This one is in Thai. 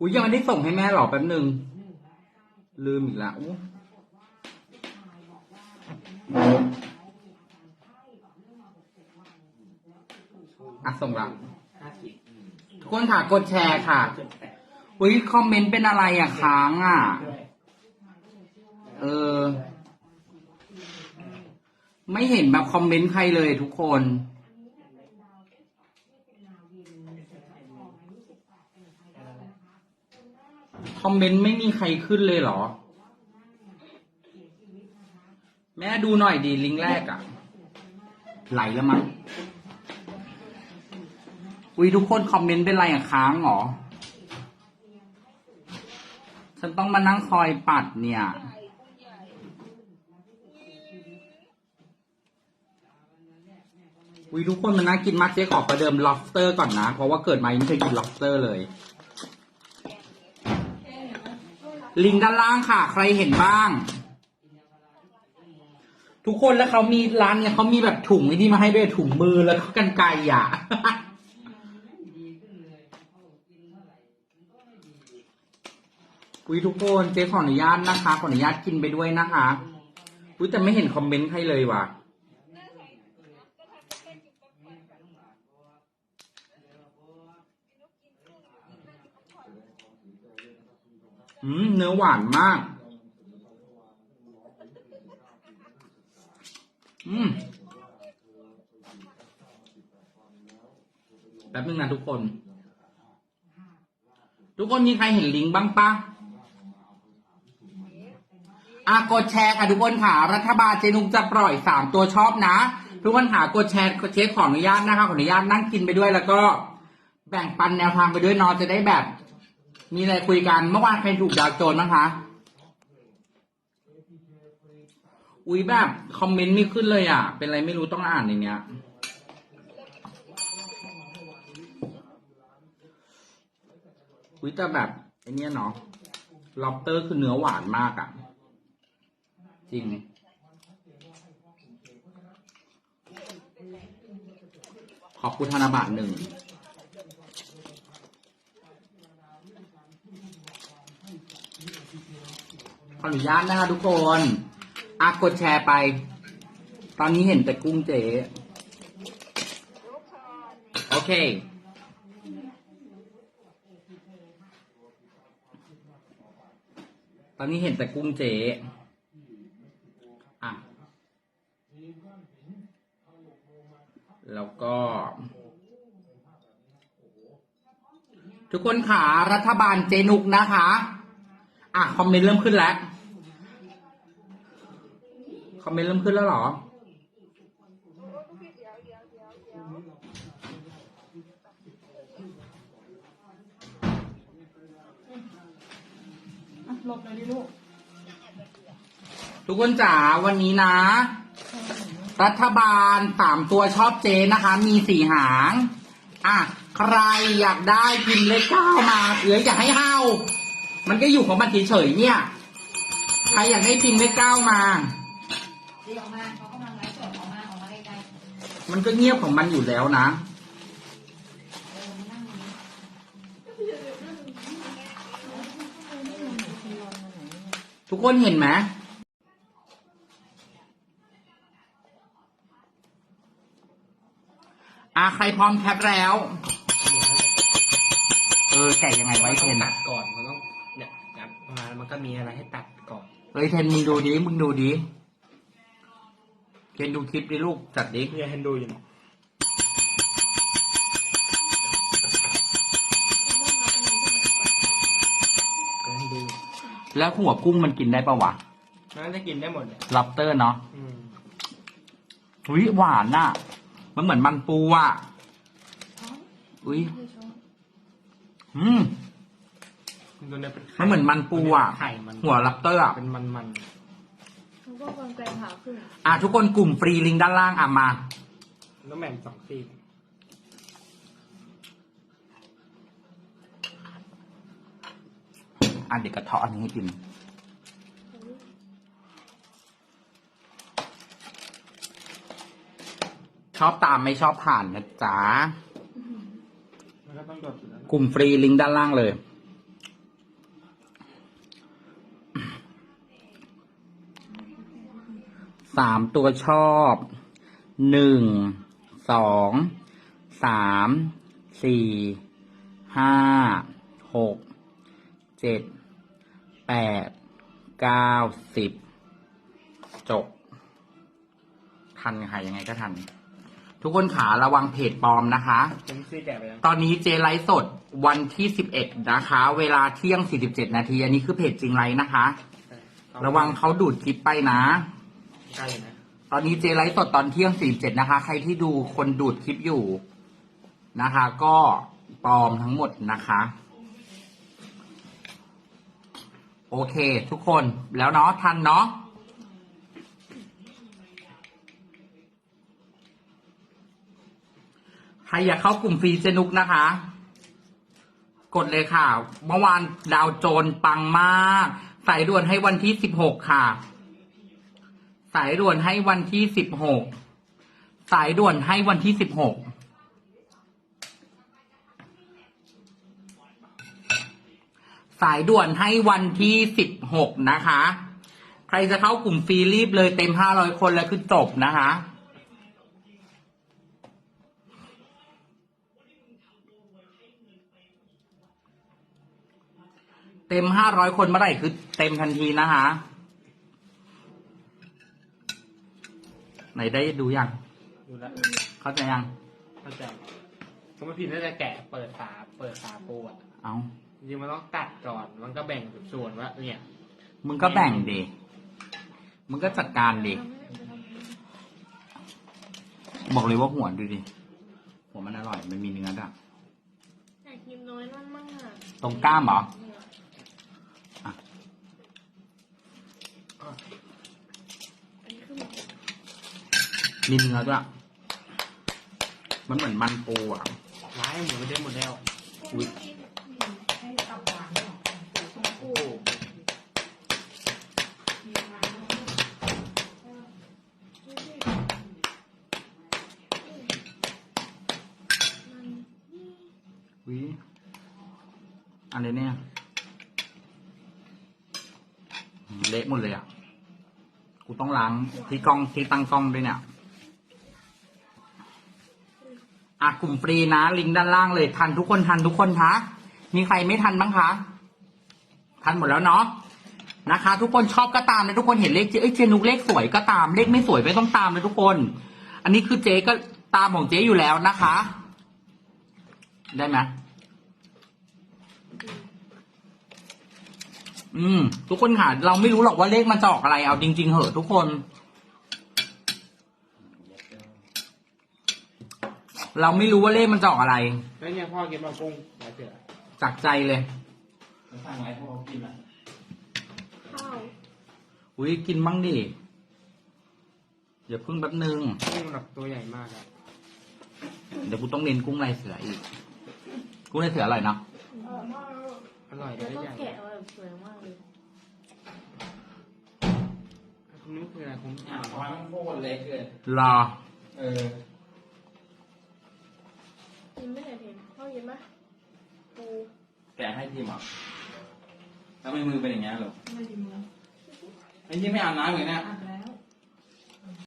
อุ้ยยังไม่ได้ส่งให้แม่หรอแป๊บหนึ่งลืมอีกแล้วอู้อะส่งละห้าสิบทุกคนค่ะกดแชร์ค่ะอุ้ยคอมเมนต์เป็นอะไรอะค้างอะด้วยเออ ไม่เห็นแบบคอมเมนต์ใครเลยทุกคน คอมเมนต์ไม่มีใครขึ้นเลยเหรอ แม่ดูหน่อยดีลิงก์แรกอะไหลแล้วมั้งอุ้ยทุกคนคอมเมนต์เป็นไรอะค้างเหรอ ฉันต้องมานั่งคอยปัดเนี่ย อุ้ยทุกคนมันน่ากินมากเจ๊ขอประเดิม lobster ก่อนนะ เพราะว่าเกิดมายังไม่เคยกิน lobster เลย ลิงก์ด้านล่างค่ะ ใครเห็นบ้าง ทุกคนแล้วเขามีร้านเนี่ยเขามีแบบถุงไอ้นี่มาให้ด้วยถุงมือแล้วก็กันไกรอะอุ้ยทุกคนเจ๊ขออนุญาตนะคะ ขออนุญาตกินไปด้วยนะคะอุ้ยแต่ไม่เห็นคอมเมนต์ใครเลยว่ะ อืมเนื้อหวานมาก อืมแป๊บนึงนะทุกคน ทุกคนมีใครเห็นลิงก์บ้างปะอะกดแชร์ค่ะทุกคนค่ะ รัฐบาลเจนุกจะปล่อยสามตัวชอบนะ ทุกคนหากดแชร์กดเช็คขออนุญาตนะคะขออนุญาตนั่งกินไปด้วยแล้วก็ แบ่งปันแนวทางไปด้วยนอนจะได้แบบ มีอะไรคุยกันเมื่อวานใครถูกดาวโจรบ้างคะ อุ้ยแบบคอมเมนต์ไม่ขึ้นเลยอะ เป็นอะไรไม่รู้ต้องอ่านในเนี้ย อุ้ยแต่แบบไอเนี้ยเนาะล็อบเตอร์คือเนื้อหวานมากอะ จริงขอบคุณธนบัตรหนึ่ง ออนุญาตนะคะทุกคนอะกดแชร์ไป ตอนนี้เห็นแต่กุ้งเจ๊โอเค ตอนนี้เห็นแต่กุ้งเจ๊อะ แล้วก็ ทุกคนขารัฐบาลเจนุกนะคะ อะ คอมเมนต์เริ่มขึ้นแล้ว คอมเมนต์เริ่มขึ้นแล้วเหรอหลบหน่อยดิลูกทุกคนจ๋าวันนี้นะ รัฐบาลสามตัวชอบเจนะคะ มีสี่หาง อะ ใครอยากได้พิมพ์เลขเก้ามาหรืออยากให้เฮามันก็อยู่ของมันเฉยๆเนี่ย ใครอยากได้พิมพ์เลขเก้ามา ดีออกมาเขากำลังไลฟ์สดออกมาออกมาไกลมันก็เงียบของมันอยู่แล้วนะ ๆเออมานั่งนี้ทุกคนเห็นไหมอะใครพร้อมแคปแล้ว เออแกะยังไงไว้เทนตัอะดก่อนมันต้องเนี่ยงัดมาแล้วมันก็มีอะไรให้ตัดก่อน เฮ้ยเทนมึงดูดิมึงดูดิ เทนดูคลิปดิลูกจัดดิเนี่ยเห็นดูอยู่เนี่ยก็เห็นดูแล้วหัวกุ้งมันกินได้ปะวะน่าจะกินได้หมดเลยลับเตอร์เนาะอืมอุ้ยหวานน่ะ มันเหมือนมันปูอะอุ้ยอืมตัวเนี้ยเป็นไข่มันเหมือนมันปูอะ ไข่มันหัวลับเตอร์อะเป็นมันมันเขาก็กางแกงขาขึ้นอะทุกคนกลุ่มฟรีลิงก์ด้านล่างอะมาๆแล้วแบ่งสองซีกอะเด็กกระเทาะอันนี้ให้กิน ชอบตามไม่ชอบผ่านนะจ๊ะ มันก็ต้องกดอยู่แล้วกลุ่มฟรีลิงก์ด้านล่างเลย สามตัวชอบหนึ่งสองสามสี่ห้าหกเจ็ดแปดเก้าสิบจบ ทันค่ะยังไงก็ทัน ทุกคนขาระวังเพจปลอมนะคะ ผมซื้อแกะไปแล้ว ตอนนี้เจไลฟ์สดวันที่11นะคะ เวลาเที่ยง47นาที อันนี้คือเพจจริงไลฟ์นะคะ ระวังเขาดูดคลิปไปนะ ใช่นะตอนนี้เจไลฟ์สดตอนเที่ยง47นะคะ ใครที่ดูคนดูดคลิปอยู่นะคะ ก็ปลอมทั้งหมดนะคะ โอเค ทุกคนแล้วเนาะทันเนาะใครอยากเข้ากลุ่มฟรีเจนุกนะคะ กดเลยค่ะ เมื่อวานดาวโจนปังมาก ใสายด่วนให้วันที่สิบหกค่ะ สายด่วนให้วันที่สิบหกสายด่วนให้วันที่สิบหกสายด่วนให้วันที่สิบหกนะคะ ใครจะเข้ากลุ่มฟรีรีบเลยเต็มห้าร้อยคนแล้วคือจบนะคะเต็มห้าร้อยคนเมื่อไหร่คือเต็มทันทีนะคะ ไหนได้ดูยัง ดูแล้วเข้าใจยัง เข้าใจก็ไม่ผิดน่าจะแกะเปิดฝาเปิดฝาปูอะเอาจริงๆมันต้องตัดก่อน มันก็แบ่งส่วนว่าเนี่ย มึงก็แบ่งดิมึงก็จัดการดิบอกเลยว่าหัวดูดิหัวมันอร่อย มันมีเนื้อด้วยอยากกินน้อยมากมากตรงกล้ามเหรอ อันนี้คือหมู มีเนื้อด้วย มันเหมือนมันปูอะร้ายหมูไม่ได้หมดแล้วอุ๊ยให้ตับหวานเนี่ยชมพูมีหวานมันวิอะไรเนี่ยเละหมดเลยอะ กูต้องล้างที่กล้องที่ตั้งกล้องด้วยเนี่ย อะกลุ่มฟรีนะ ลิงก์ด้านล่างเลยทันทุกคนทันทุกคนคะมีใครไม่ทันบ้างคะทันหมดแล้วเนาะนะคะ ทุกคนชอบก็ตามเลยทุกคนเห็นเลขเจ๊เอ้ยเจนุกเลขสวยก็ตามเลขไม่สวยไม่ต้องตามเลยทุกคน อันนี้คือเจ๊ก็ตามของเจ๊อยู่แล้วนะคะ ได้ไหมอืม ทุกคนค่ะเราไม่รู้หรอกว่าเลขมันจะออกอะไรเอาจริง ๆ เหอะทุกคน เราไม่รู้ว่าเลขมันจะออกอะไร แล้วเนี่ยพ่อกินมากุ้งหลายเสือจากใจเลยสั่งอะไรพ่อกินอะข้าวอุ้ยกินบ้างดิอย่าเพิ่งแป๊บนึง กุ้งแบบตัวใหญ่มากอะเดี๋ยวกูต้องเน้นกุ้งลายเสืออีก กุ้งลายเสืออร่อยเนาะอร่อยแล้ด้ววยก็ใหญ่แกะเอาแบบสวยมากเลยคุณนึกคืออะไรผมอ่าเพราะว่ามันโคตรเล็กเลยรอ เออ กินไม่ได้เห็นพ่อกินไหมปูแกะให้ทีมเหรอะทำไมมือเป็นอย่างนี้ยหรอไม่ดีมือไอ้ที่ไม่อาบน้ำเลยเนี่ยอะเ